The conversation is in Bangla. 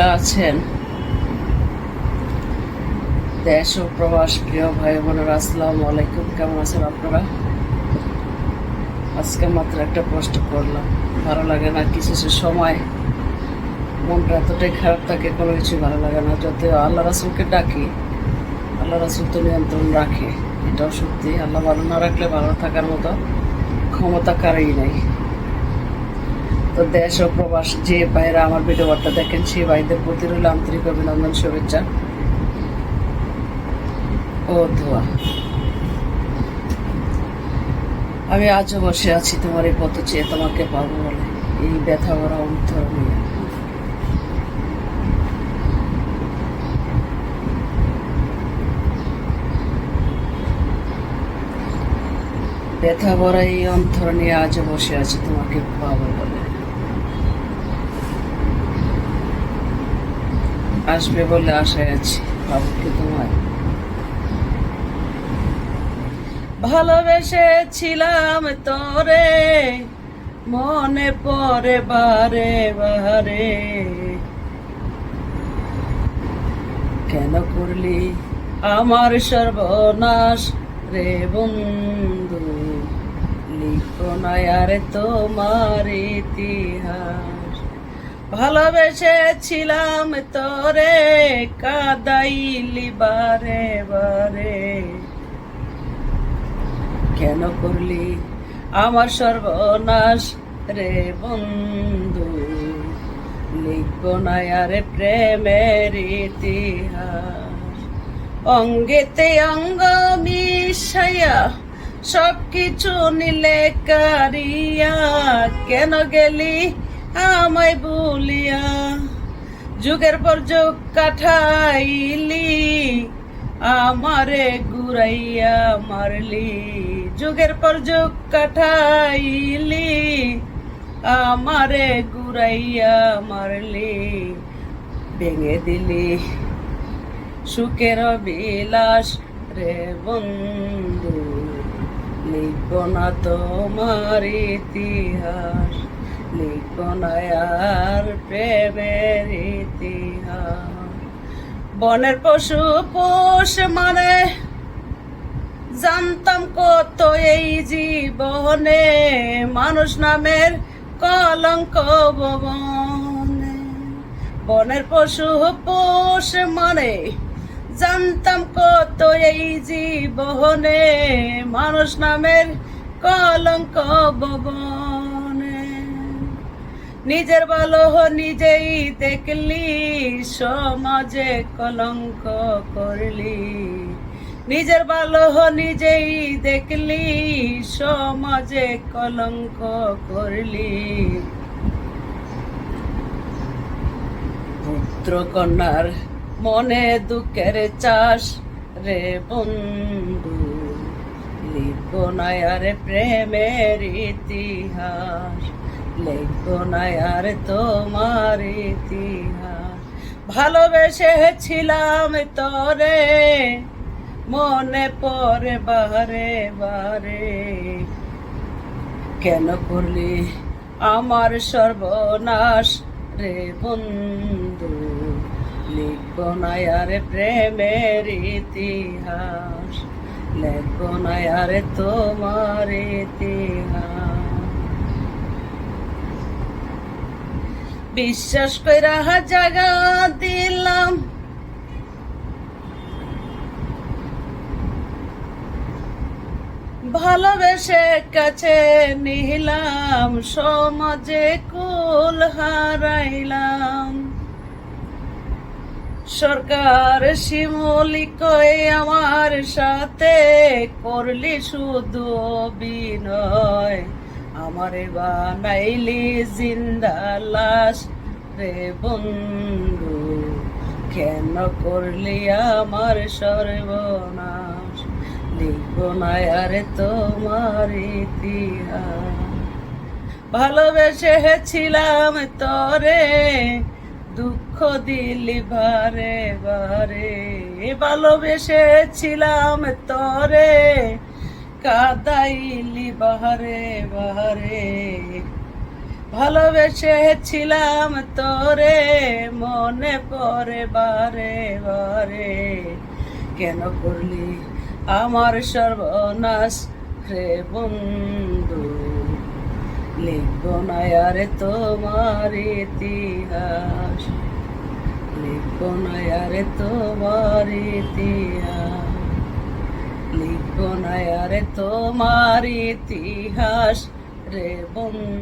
আছেন? দেশ ও প্রবাস, প্রিয় ভাই বোনেরা, আসসালামু আলাইকুম। কেমন আছেন আপনারা? আজকে মাত্র একটা পোস্ট করলাম। ভালো লাগে না কিছু সময় মনটা এতটাই খারাপ থাকে, কোনো কিছু ভালো লাগে না। যদিও আল্লাহ রাসুলকে ডাকি, আল্লাহ রাসুল তো নিয়ন্ত্রণ রাখে। এটাও সত্যি, আল্লাহ ভালো না রাখলে ভালো থাকার মতো ক্ষমতা কারই নাই। তো দেশ ও প্রবাস যে ভাইরা আমার ভিডিও বার্তা দেখেন, সেই ভাইদের প্রতি রইল আন্তরিক অভিনন্দন, শুভেচ্ছা ও দোয়া। আমি আজও বসে আছি তোমার এই পথ চেয়ে, তোমাকে পাবো বলে। এই ব্যথা ভরা অন্তর নিয়ে। ব্যথা ভরা এই অন্তর নিয়ে আজও বসে আছি, তোমাকে পাবো বলে। আসবে বলে আশায় আছি পাবো কি তোমায় ভালোবেসেছিলাম তোরে, মনে পড়ে বারে বারে। কেন করলি আমার সর্বনাশ রে বন্ধু? লিখো না আর তোমার ইতিহাস। ভালোবেসেছিলাম তোরে, কাদাইলি বারে বারে। কেন করলি আমার সর্বনাশ রে বন্ধু? লিখব না আরে প্রেমের ইতিহাস। অঙ্গেতে অঙ্গ মিশাইয়া সব কিছু নিলে কারিয়া। কেন গেলি আমায় বলিয়া, যুগের পর যুগ কাঠাইলি, আমারে গুরাইয়া মারলি। যুগের পর যুগ কাঠাইলি, আমারে গুরাইয়া মারলি। ভেঙে দিলি সুখের বিলাস রে বন্ধু লিখব না তোমার ইতিহাস। লিখব না আর প্রেমের ইতিহাস। বনের পশু পোষ মানে জানতাম কত এই জীবনে মানুষ নামের কলঙ্ক ভবনে। বনের পশু পোষ মানে জানতাম কত এই জীবনে মানুষ নামের কলঙ্ক ভবনে। নিজের ভালো নিজেই দেখলি, সমাজে কলঙ্ক করলি। নিজের ভালো নিজেই দেখলি, সমাজে কলঙ্ক করলি। পুত্র কন্যার মনে দুঃখের চাষ রে বন্ধু লিখব না প্রেমের ইতিহাস। লিখব না আর তোমার ইতিহাস। ভালোবেসেছিলাম তোরে, মনে পড়ে বারে বারে। কেন করলি আমার সর্বনাশ রে বন্ধু? লিখব না আর প্রেমের ইতিহাস লিখব না আর তোমার ইতিহাস। বিশ্বাস কইরা জায়গা দিলাম। ভালোবেসে কাছে নিলাম, সমাজে কুল হারাইলাম। সরকার শিমলি কই আমার সাথে করলি শুধু বিনয়। আমারে বানাইলি জিন্দা লাশ রে বন্ধু, কেন করলি আমার সর্বনাশ? লিখব না আরে তোমার ইতিহাস। ভালোবেসেছিলাম তরে, দুঃখ দিলি বারে বারে। ভালোবেসেছিলাম তরে কাদাইলি, বাহারে বাহারে। ভালোবেসেছিলাম তোরে, মনে পরে বারে বারে। কেন করলি আমার সর্বনাশ রে বন্ধু? লিখব না আরে তোমার ইতিহাস। লিখব না আরে তোমার ইতিহাস। লিখব না তোমার ইতিহাস রে বন্ধু।